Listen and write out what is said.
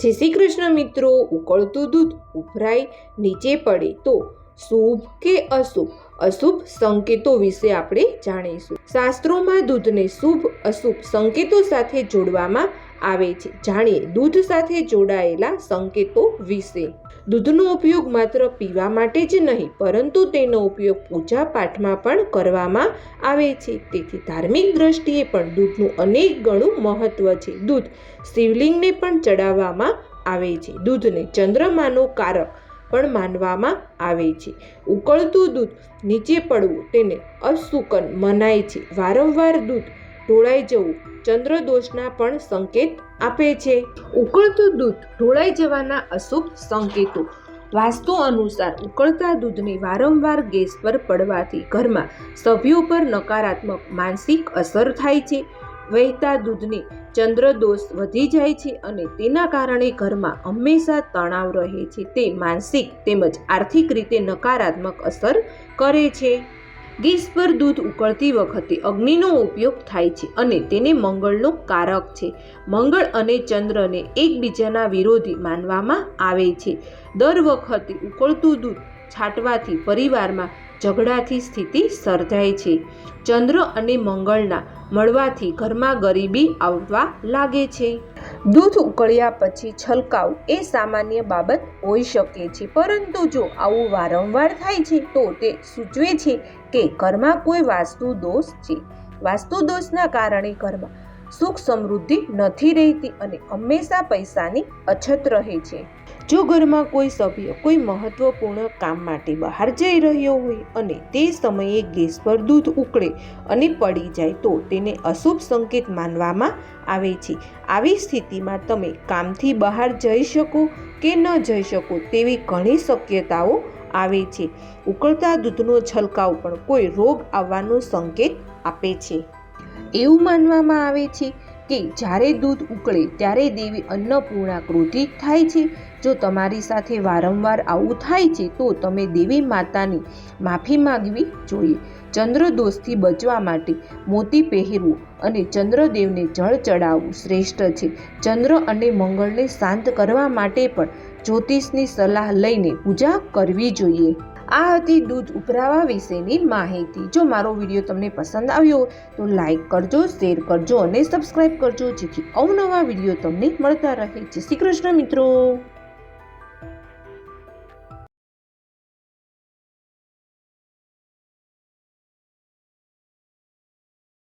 જય શ્રી કૃષ્ણ મિત્રો, ઉકળતું દૂધ ઉભરાઈ નીચે પડે તો શુભ કે અશુભ? અશુભ સંકેતો વિશે આપણે જાણીશું. શાસ્ત્રોમાં દૂધને શુભ, અશુભ સંકેતો સાથે જોડવામાં આવે છે. જાણીએ દૂધ સાથે જોડાયેલા સંકેતો વિશે. દૂધનો ઉપયોગ માત્ર પીવા માટે જ નહીં, પરંતુ તેનો ઉપયોગ પૂજા પાઠમાં પણ કરવામાં આવે છે. તેથી ધાર્મિક દ્રષ્ટિએ પણ દૂધનું અનેક ગણું મહત્વ છે. દૂધ શિવલિંગને પણ ચડાવવામાં આવે છે. દૂધને ચંદ્રમાનો કારક પણ માનવામાં આવે છે. ઉકળતું દૂધ નીચે પડવું તેને અશુકન મનાય છે. વારંવાર દૂધ ઢોળાઈ જવું ચંદ્રદોષના પણ સંકેત આપે છે. ઉકળતું દૂધ ઢોળાઈ જવાના અશુભ સંકેતો. વાસ્તુ અનુસાર ઉકળતા દૂધને વારંવાર ગેસ પર પડવાથી ઘરમાં સભ્યો પર નકારાત્મક માનસિક અસર થાય છે. વહેતા દૂધને ચંદ્રદોષ વધી જાય છે અને તેના કારણે ઘરમાં હંમેશા તણાવ રહે છે. તે માનસિક તેમજ આર્થિક રીતે નકારાત્મક અસર કરે છે. ગેસ પર દૂધ ઉકળતી વખતે અગ્નિનો ઉપયોગ થાય છે અને તેને મંગળનો કારક છે. મંગળ અને ચંદ્રને એકબીજાના વિરોધી માનવામાં આવે છે. દર વખતે ઉકળતું દૂધ છાંટવાથી પરિવારમાં ઝઘડાથી સ્થિતિ સર્જાય છે. ચંદ્ર અને મંગળના મળવાથી ઘરમાં ગરીબી આવવા લાગે છે. દૂધ ઉકળ્યા પછી છલકાવ એ સામાન્ય બાબત હોઈ શકે છે. પરંતુ જો આવું વારંવાર થાય છે, તો તે સૂચવે છે કે ઘરમાં કોઈ વાસ્તુ દોષ છે. વાસ્તુ દોષના કારણે ઘરમાં સુખ સમૃદ્ધિ નથી રહેતી અને હંમેશા પૈસાની અછત રહે છે. જો ઘરમાં કોઈ સભ્ય કોઈ મહત્વપૂર્ણ કામ માટે બહાર જઈ રહ્યો હોય અને તે સમયે ગેસ પર દૂધ ઉકળે અને પડી જાય તો તેને અશુભ સંકેત માનવામાં આવે છે. આવી સ્થિતિમાં તમે કામથી બહાર જઈ શકો કે ન જઈ શકો તેવી ઘણી શક્યતાઓ આવે છે. ઉકળતા દૂધનો છલકાવ પણ કોઈ રોગ આવવાનો સંકેત આપે છે. એવું માનવામાં આવે છે કે જ્યારે દૂધ ઉકળે ત્યારે દેવી અન્નપૂર્ણા ક્રોધિત થાય છે. જો તમારી સાથે વારંવાર આવું થાય છે, તો તમે દેવી માતાની માફી માંગવી જોઈએ. ચંદ્રદોષથી બચવા માટે મોતી પહેરવું અને ચંદ્રદેવને જળ ચડાવવું શ્રેષ્ઠ છે. ચંદ્ર અને મંગળને શાંત કરવા માટે પણ જ્યોતિષની સલાહ લઈને પૂજા કરવી જોઈએ. આ હતી દૂધ ઉભરાવા વિશેની માહિતી. જો મારો વીડિયો તમને પસંદ આવ્યો તો લાઇક કરજો, શેર કરજો અને સબસ્ક્રાઈબ કરજો, જેથી અવનવા વીડિયો તમને મળતા રહે. જય શ્રી કૃષ્ણ મિત્રો.